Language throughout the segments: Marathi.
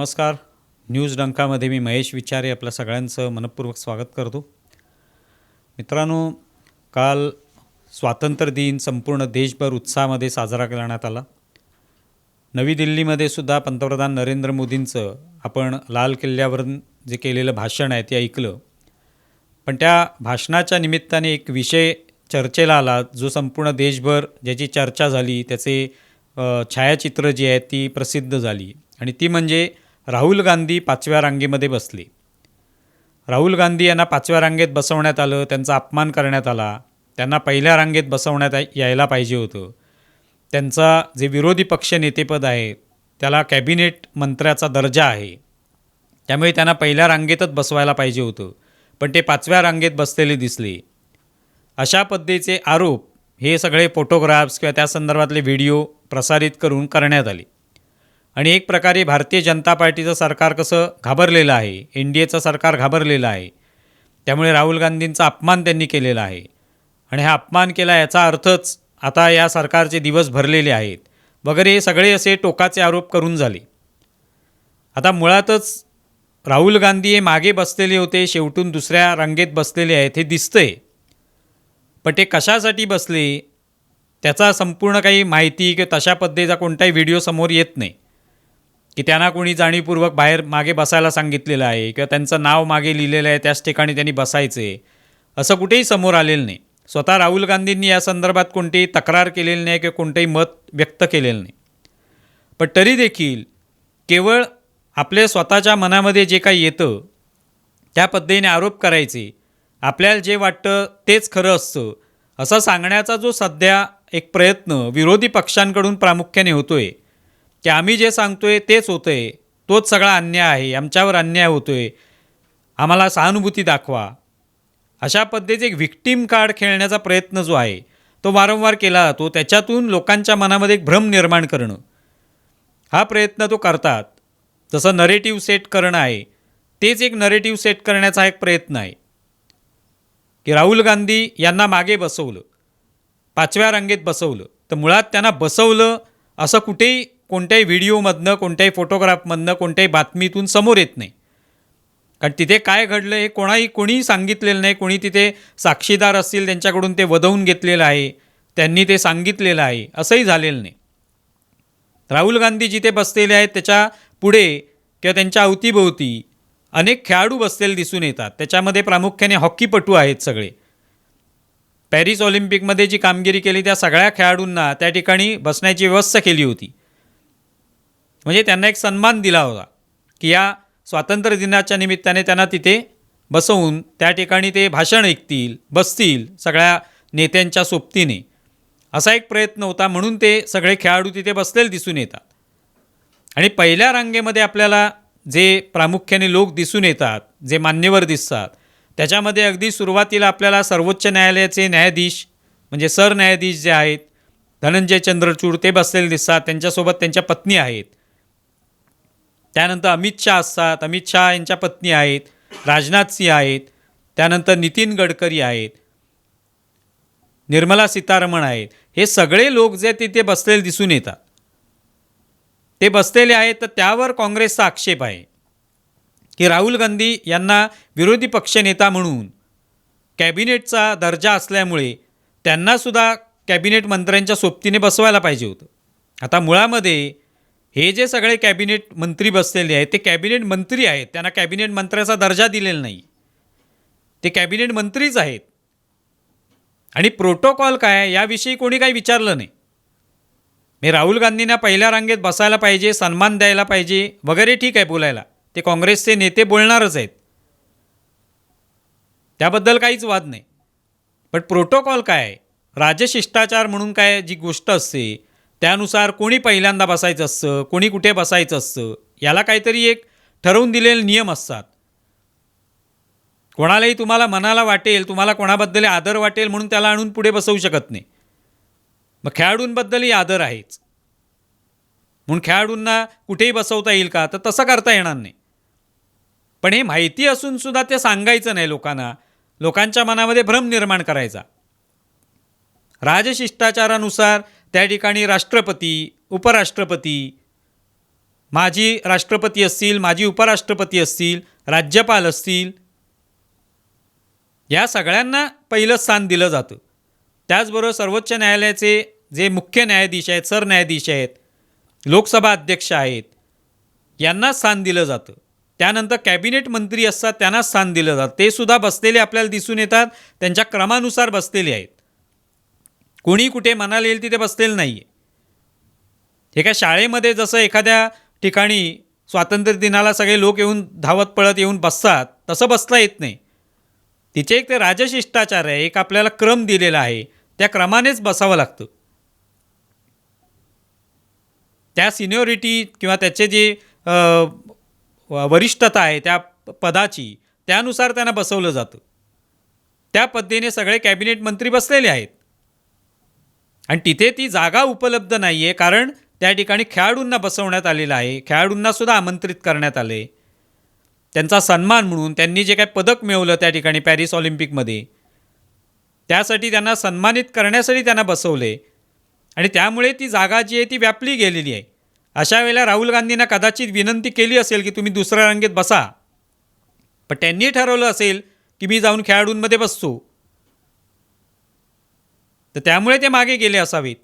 नमस्कार. न्यूज डंकामध्ये मी महेश विचारे आपल्या सगळ्यांचं मनपूर्वक स्वागत करतो. मित्रांनो काल स्वातंत्र्य दिन संपूर्ण देशभर उत्साहामध्ये साजरा करण्यात आला. नवी दिल्लीमध्ये सुद्धा पंतप्रधान नरेंद्र मोदींचं आपण लाल किल्ल्यावरून जे केलेलं भाषण आहे ते ऐकलं. पण त्या भाषणाच्या निमित्ताने एक विषय चर्चेला आला जो संपूर्ण देशभर ज्याची चर्चा झाली त्याचे छायाचित्र जी आहेत ती प्रसिद्ध झाली. आणि ती म्हणजे राहुल गांधी पाचव्या रांगेमध्ये बसले. राहुल गांधी यांना पाचव्या रांगेत बसवण्यात आलं त्यांचा अपमान करण्यात आला. त्यांना पहिल्या रांगेत बसवण्यात यायला पाहिजे होतं. त्यांचा जे विरोधी पक्ष नेतेपद आहे त्याला कॅबिनेट मंत्र्याचा दर्जा आहे. त्यामुळे त्यांना पहिल्या रांगेतच बसवायला पाहिजे होतं. पण ते पाचव्या रांगेत बसलेले दिसले. अशा पद्धतीचे आरोप हे सगळे फोटोग्राफ्स किंवा त्या संदर्भातले व्हिडिओ प्रसारित करून करण्यात आले. आणि एक प्रकारे भारतीय जनता पार्टीचं सरकार कसं घाबरलेलं आहे एन डी एचं सरकार घाबरलेलं आहे त्यामुळे राहुल गांधींचा अपमान त्यांनी केलेला आहे. आणि हा अपमान केला याचा अर्थच आता या सरकारचे दिवस भरलेले आहेत. वगैरे हे सगळे असे टोकाचे आरोप करून झाले. आता मुळातच राहुल गांधी हे मागे बसलेले होते शेवटून दुसऱ्या रांगेत बसलेले आहेत हे दिसतंय. पण ते कशासाठी बसले त्याचा संपूर्ण काही माहिती किंवा तशा पद्धतीचा कोणताही व्हिडिओ समोर येत नाही. की त्यांना कोणी जाणीवपूर्वक बाहेर मागे बसायला सांगितलेलं आहे किंवा त्यांचं नाव मागे लिहिलेलं आहे त्याच ठिकाणी त्यांनी बसायचे. असं कुठेही समोर आलेलं नाही. स्वतः राहुल गांधींनी या संदर्भात कोणतीही तक्रार केलेली नाही किंवा कोणतंही मत व्यक्त केलेलं नाही. पण तरी देखील केवळ आपल्या स्वतःच्या मनामध्ये जे काही येतं त्या पद्धतीने आरोप करायचे आपल्याला जे वाटतं तेच खरं असतं असं सांगण्याचा जो सध्या एक प्रयत्न विरोधी पक्षांकडून प्रामुख्याने होतो आहे की आम्ही जे सांगतोय तेच होतं आहे तोच सगळा अन्याय आहे. आमच्यावर अन्याय होतो आहे आम्हाला सहानुभूती दाखवा. अशा पद्धतीचे एक व्हिक्टीम कार्ड खेळण्याचा प्रयत्न जो आहे तो वारंवार केला जातो. त्याच्यातून लोकांच्या मनामध्ये एक भ्रम निर्माण करणं. हा प्रयत्न तो करतात. जसं नरेटिव्ह सेट करणं आहे तेच एक नरेटिव्ह सेट करण्याचा एक प्रयत्न आहे. की राहुल गांधी यांना मागे बसवलं. पाचव्या रांगेत बसवलं. तर मुळात त्यांना बसवलं असं कुठेही कोणत्याही व्हिडिओमधनं कोणत्याही फोटोग्राफमधनं कोणत्याही बातमीतून समोर येत नाही. कारण तिथे काय घडलं हे कोणाही कोणीही सांगितलेलं नाही. कोणी तिथे साक्षीदार असतील त्यांच्याकडून ते वधवून घेतलेलं आहे. त्यांनी ते सांगितलेलं आहे. असंही झालेलं नाही. राहुल गांधी जिथे बसलेले आहेत त्याच्या पुढे किंवा त्यांच्या अवतीभोवती अनेक खेळाडू बसलेले दिसून येतात. त्याच्यामध्ये प्रामुख्याने हॉकीपटू आहेत सगळे. पॅरिस ऑलिम्पिकमध्ये जी कामगिरी केली त्या सगळ्या खेळाडूंना त्या ठिकाणी बसण्याची व्यवस्था केली होती. म्हणजे त्यांना एक सन्मान दिला होता की या स्वातंत्र्य दिनाच्या निमित्ताने त्यांना तिथे बसवून त्या ठिकाणी ते भाषण ऐकतील बसतील सगळ्या नेत्यांच्या सोबतीने. असा एक प्रयत्न होता म्हणून ते सगळे खेळाडू तिथे बसलेले दिसून येतात. आणि पहिल्या रांगेमध्ये आपल्याला जे प्रामुख्याने लोक दिसून येतात जे मान्यवर दिसतात त्याच्यामध्ये अगदी सुरुवातीला आपल्याला सर्वोच्च न्यायालयाचे न्यायाधीश म्हणजे सरन्यायाधीश जे आहेत धनंजय चंद्रचूड ते बसलेले दिसतात. त्यांच्यासोबत त्यांच्या पत्नी आहेत. त्यानंतर अमित शहा असतात. अमित शहा यांच्या पत्नी आहेत. राजनाथ सिंह आहेत. त्यानंतर नितीन गडकरी आहेत. निर्मला सीतारमण आहेत. हे सगळे लोक जे तिथे बसलेले दिसून येतात. ते बसलेले आहेत तर त्यावर काँग्रेसचा आक्षेप आहे. की राहुल गांधी यांना विरोधी पक्षनेता म्हणून कॅबिनेटचा दर्जा असल्यामुळे त्यांनासुद्धा कॅबिनेट मंत्र्यांच्या सोबतीने बसवायला पाहिजे होतं. आता मुळामध्ये हे जे सगळे कॅबिनेट मंत्री बसलेले आहेत ते कॅबिनेट मंत्री आहेत. त्यांना कॅबिनेट मंत्र्याचा दर्जा दिलेला नाही. ते कॅबिनेट मंत्रीच आहेत. आणि प्रोटोकॉल काय याविषयी कोणी काही विचारलं नाही. मी राहुल गांधींना पहिल्या रांगेत बसायला पाहिजे सन्मान द्यायला पाहिजे वगैरे ठीक आहे बोलायला. ते काँग्रेसचे नेते बोलणारच आहेत. त्याबद्दल काहीच वाद नाही. पण प्रोटोकॉल काय राजशिष्टाचार म्हणून काय जी गोष्ट असते त्यानुसार कोणी पहिल्यांदा बसायचं असतं कोणी कुठे बसायचं असतं याला काहीतरी एक ठरवून दिलेले नियम असतात. कोणालाही तुम्हाला मनाला वाटेल तुम्हाला कोणाबद्दल आदर वाटेल म्हणून त्याला आणून पुढे बसवू शकत नाही. मग खेळाडूंबद्दलही आदर आहेच. म्हणून खेळाडूंना कुठेही बसवता येईल का? तर तसं करता येणार नाही. पण हे माहिती असून सुद्धा ते सांगायचं नाही लोकांना. लोकांच्या मनामध्ये भ्रम निर्माण करायचा. राजशिष्टाचारानुसार त्या ठिकाणी राष्ट्रपती उपराष्ट्रपती माजी राष्ट्रपती असतील माजी उपराष्ट्रपती असतील राज्यपाल असतील या सगळ्यांना पहिलं स्थान दिलं जातं. त्याचबरोबर सर्वोच्च न्यायालयाचे जे मुख्य न्यायाधीश आहेत सरन्यायाधीश आहेत लोकसभा अध्यक्ष आहेत यांना स्थान दिलं जातं. त्यानंतर कॅबिनेट मंत्री असतात त्यांना स्थान दिलं जातं. ते सुद्धा बसलेले आपल्याला दिसून येतात त्यांच्या क्रमानुसार बसलेले आहेत. कोणी कुठे मनाला येईल तिथे बसलेलं नाही आहे एका शाळेमध्ये जसं एखाद्या ठिकाणी स्वातंत्र्य दिनाला सगळे लोक येऊन धावत पळत येऊन बसतात तसं बसता येत नाही. तिचे एक ते राजशिष्टाचार आहे एक आपल्याला क्रम दिलेला आहे त्या क्रमानेच बसावं लागतं. त्या सिनियोरिटी किंवा त्याचे जे व- वरिष्ठता आहे त्या पदाची त्यानुसार त्यांना बसवलं जातं. त्या पद्धतीने सगळे कॅबिनेट मंत्री बसलेले आहेत. आणि तिथे ती जागा उपलब्ध नाही आहे कारण त्या ठिकाणी खेळाडूंना बसवण्यात आलेलं आहे. खेळाडूंना सुद्धा आमंत्रित करण्यात आले. त्यांचा सन्मान म्हणून त्यांनी जे काय पदक मिळवलं त्या ठिकाणी पॅरिस ऑलिम्पिकमध्ये त्यासाठी त्यांना सन्मानित करण्यासाठी त्यांना बसवले. आणि त्यामुळे ती जागा जी आहे ती व्यापली गेलेली आहे. अशा वेळेला राहुल गांधींना कदाचित विनंती केली असेल की तुम्ही दुसऱ्या रांगेत बसा. पण त्यांनी ठरवलं असेल की मी जाऊन खेळाडूंमध्ये बसतो. तर त्यामुळे ते मागे गेले असावेत.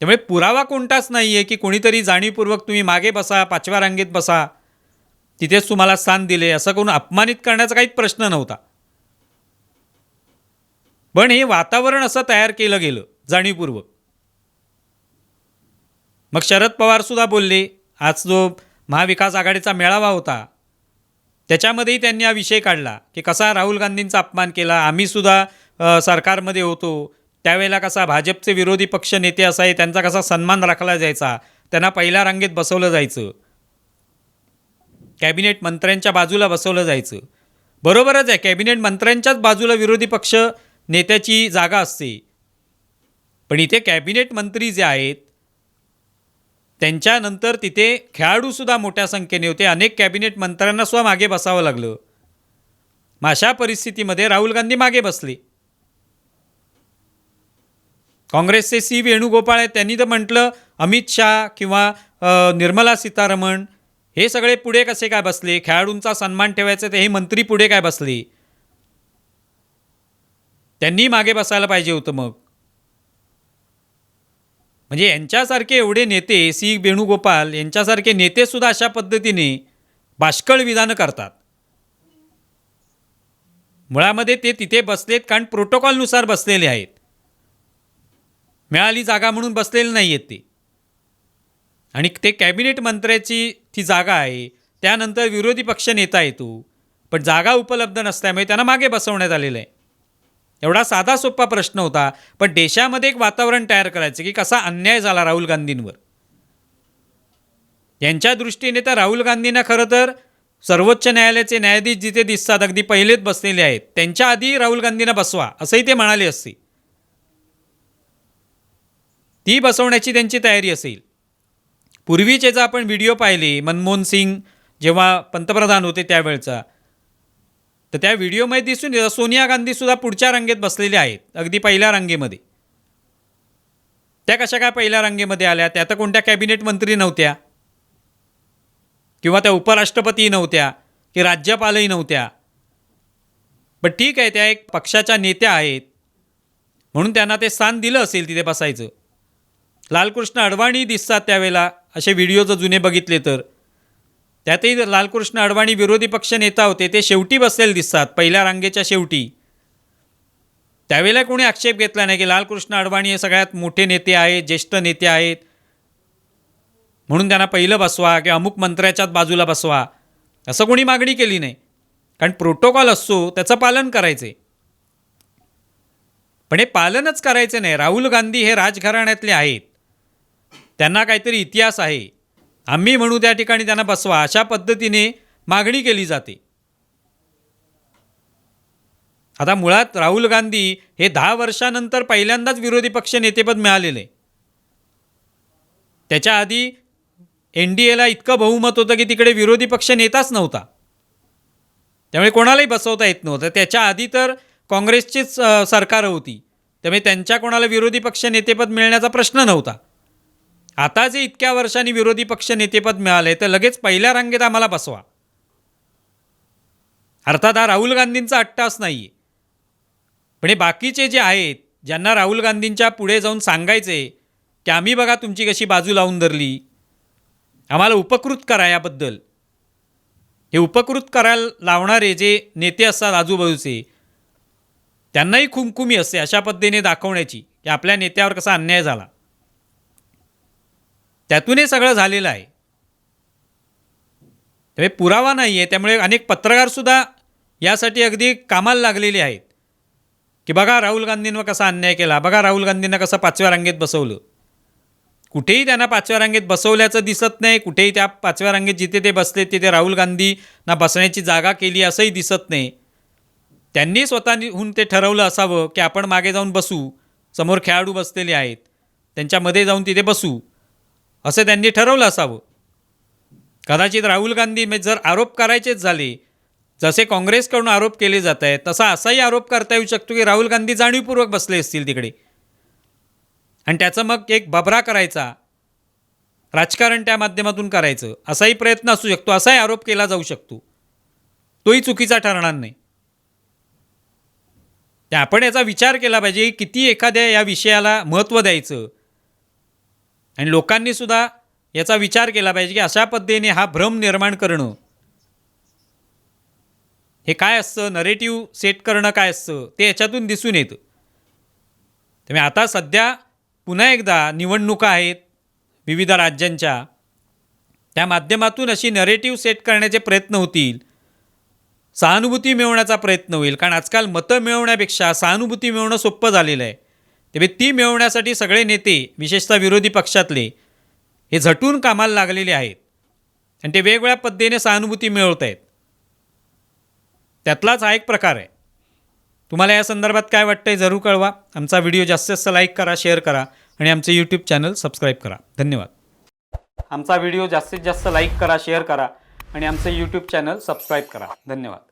त्यामुळे पुरावा कोणताच नाही आहे की कोणीतरी जाणीवपूर्वक तुम्ही मागे बसा पाचव्या रांगेत बसा तिथेच तुम्हाला स्थान दिले असं करून अपमानित करण्याचा काहीच प्रश्न नव्हता. पण हे वातावरण असं तयार केलं गेलं जाणीवपूर्वक. मग शरद पवारसुद्धा बोलले आज जो महाविकास आघाडीचा मेळावा होता त्याच्यामध्येही त्यांनी हा विषय काढला की कसा राहुल गांधींचा अपमान केला आम्हीसुद्धा सरकारमध्ये होतो त्यावेळेला कसा भाजपचे विरोधी पक्ष नेते असाय त्यांचा कसा सन्मान राखला जायचा त्यांना पहिल्या रांगेत बसवलं जायचं. कॅबिनेट मंत्र्यांच्या बाजूला बसवलं जायचं. बरोबरच आहे कॅबिनेट मंत्र्यांच्याच बाजूला विरोधी पक्ष नेत्याची जागा असते. पण इथे कॅबिनेट मंत्री जे आहेत त्यांच्यानंतर तिथे खेळाडूसुद्धा मोठ्या संख्येने होते. अनेक कॅबिनेट मंत्र्यांना सुद्धा मागे बसावं लागलं. मग अशा परिस्थितीमध्ये राहुल गांधी मागे बसले. काँग्रेसचे सी वेणुगोपाळ आहेत त्यांनी तर म्हटलं अमित शहा किंवा निर्मला सीतारमण हे सगळे पुढे कसे काय बसले? खेळाडूंचा सन्मान ठेवायचा ते हे मंत्री पुढे काय बसले? त्यांनी मागे बसायला पाहिजे होतं मग. म्हणजे यांच्यासारखे एवढे नेते सी वेणुगोपाल यांच्यासारखे नेतेसुद्धा अशा पद्धतीने बाष्कळ विधानं करतात. मुळामध्ये ते तिथे बसलेत कारण प्रोटोकॉलनुसार बसलेले आहेत. मिळाली जागा म्हणून बसलेले नाही आहेत ते. आणि ते कॅबिनेट मंत्र्याची ती जागा आहे त्यानंतर विरोधी पक्ष नेता येतो पण जागा उपलब्ध नसल्यामुळे त्यांना मागे बसवण्यात आलेलं आहे. एवढा साधा सोपा प्रश्न होता पण देशामध्ये एक वातावरण तयार करायचं की कसा अन्याय झाला राहुल गांधींवर. यांच्या दृष्टीने तर राहुल गांधींना खरं तर सर्वोच्च न्यायालयाचे न्यायाधीश जिथे दिसतात अगदी पहिलेच बसलेले आहेत. त्यांच्या आधी राहुल गांधींना बसवा असंही ते म्हणाले असते. ती बसवण्याची त्यांची तयारी असेल. पूर्वीचे जर आपण व्हिडिओ पाहिले मनमोहन सिंग जेव्हा पंतप्रधान होते त्यावेळचा तर त्या व्हिडिओमध्ये दिसून येतं सोनिया गांधीसुद्धा पुढच्या रांगेत बसलेल्या आहेत अगदी पहिल्या रांगेमध्ये. त्या कशा काय पहिल्या रांगेमध्ये आल्या? त्या तर कोणत्या कॅबिनेट मंत्री नव्हत्या? किंवा त्या उपराष्ट्रपती नव्हत्या की राज्यपालही नव्हत्या. पण ठीक आहे त्या एक पक्षाच्या नेत्या आहेत म्हणून त्यांना ते स्थान दिलं असेल तिथे बसायचं. लालकृष्ण अडवाणी दिसतात त्यावेळेला. असे व्हिडिओ जर जुने बघितले तर. त्यातही लालकृष्ण अडवाणी विरोधी पक्ष नेता होते ते शेवटी बसलेले दिसतात पहिल्या रांगेच्या शेवटी. त्यावेळेला कोणी आक्षेप घेतला नाही की लालकृष्ण अडवाणी हे सगळ्यात मोठे नेते आहेत ज्येष्ठ नेते आहेत. म्हणून त्यांना पहिलं बसवा किंवा अमुक मंत्र्याच्याच बाजूला बसवा. असं कोणी मागणी केली नाही. कारण प्रोटोकॉल असतो त्याचं पालन करायचं. आहे पण हे पालनच करायचं नाही. राहुल गांधी हे राजघराण्यातले आहेत. त्यांना काहीतरी इतिहास आहे. आम्ही म्हणू त्या ठिकाणी त्यांना बसवा. अशा पद्धतीने मागणी केली जाते. आता मुळात राहुल गांधी हे दहा वर्षानंतर पहिल्यांदाच विरोधी पक्ष नेतेपद मिळालेले. त्याच्या आधी एन डी एला इतकं बहुमत होतं की तिकडे विरोधी पक्ष नेताच नव्हता. त्यामुळे कोणालाही बसवता येत नव्हतं. त्याच्या आधी तर काँग्रेसचीच सरकार होती. त्यामुळे त्यांच्या कोणाला विरोधी पक्ष नेतेपद मिळण्याचा प्रश्न नव्हता. आता जे इतक्या वर्षांनी विरोधी पक्ष नेतेपद मिळाले तर लगेच पहिल्या रांगेत आम्हाला बसवा. अर्थात हा राहुल गांधींचा अट्टास नाही आहे पण हे बाकीचे जे आहेत ज्यांना राहुल गांधींच्या पुढे जाऊन सांगायचे की आम्ही बघा तुमची कशी बाजू लावून धरली. आम्हाला उपकृत करा याबद्दल. हे उपकृत करायला लावणारे जे नेते असतात आजूबाजूचे त्यांनाही खुमखुमी असते अशा पद्धतीने दाखवण्याची की आपल्या नेत्यावर कसा अन्याय झाला. त्यातून हे सगळं झालेलं आहे. त्यामुळे पुरावा नाही आहे त्यामुळे अनेक पत्रकारसुद्धा यासाठी अगदी कामाला लागलेले आहेत. की बघा राहुल गांधींवर कसा अन्याय केला. बघा राहुल गांधींना कसं पाचव्या रांगेत बसवलं. कुठेही त्यांना पाचव्या रांगेत बसवल्याचं दिसत नाही कुठेही त्या पाचव्या रांगेत जिथे ते बसले तिथे राहुल गांधींना बसण्याची जागा केली असंही दिसत नाही. त्यांनी स्वतःहून ते ठरवलं असावं की आपण मागे जाऊन बसू. समोर खेळाडू बसलेले आहेत. त्यांच्यामध्ये जाऊन तिथे बसू. असं त्यांनी ठरवलं असावं. कदाचित राहुल गांधी म्हणजे जर आरोप करायचेच झाले जसे काँग्रेसकडून आरोप केले जात आहेत तसा असाही आरोप करता येऊ शकतो की राहुल गांधी जाणीवपूर्वक बसले असतील तिकडे. आणि त्याचं मग एक बबरा करायचा राजकारण त्या माध्यमातून करायचं असाही प्रयत्न असू शकतो असाही आरोप केला जाऊ शकतो. तोही चुकीचा ठरणार नाही. त्या आपण याचा विचार केला पाहिजे की किती एखाद्या या विषयाला महत्त्व द्यायचं आणि लोकांनी सुद्धा याचा विचार केला पाहिजे की अशा पद्धतीने हा भ्रम निर्माण करणं. हे काय असतं? नरेटिव्ह सेट करणं काय असतं? ते याच्यातून दिसून येतं. त्यामुळे आता सध्या पुन्हा एकदा निवडणुका आहेत विविध राज्यांच्या. त्या माध्यमातून अशी नरेटिव्ह सेट करण्याचे प्रयत्न होतील. सहानुभूती मिळवण्याचा प्रयत्न होईल. कारण आजकाल मतं मिळवण्यापेक्षा सहानुभूती मिळवणं सोपं झालेलं आहे. त्यामुळे ती मिळवण्यासाठी सगळे नेते विशेषतः विरोधी पक्षातले हे झटून कामाला लागलेले आहेत. आणि ते वेगवेगळ्या पद्धतीने सहानुभूती मिळवत आहेत. त्यातलाच हा एक प्रकार आहे. तुम्हाला या संदर्भात काय वाटतं आहे जरूर कळवा. आमचा व्हिडिओ जास्तीत जास्त लाईक करा शेअर करा आणि आमचे यूट्यूब चॅनल सबस्क्राईब करा. धन्यवाद. आमचा व्हिडिओ जास्तीत जास्त लाईक करा शेअर करा आणि आमचे यूट्यूब चॅनल सबस्क्राईब करा. धन्यवाद.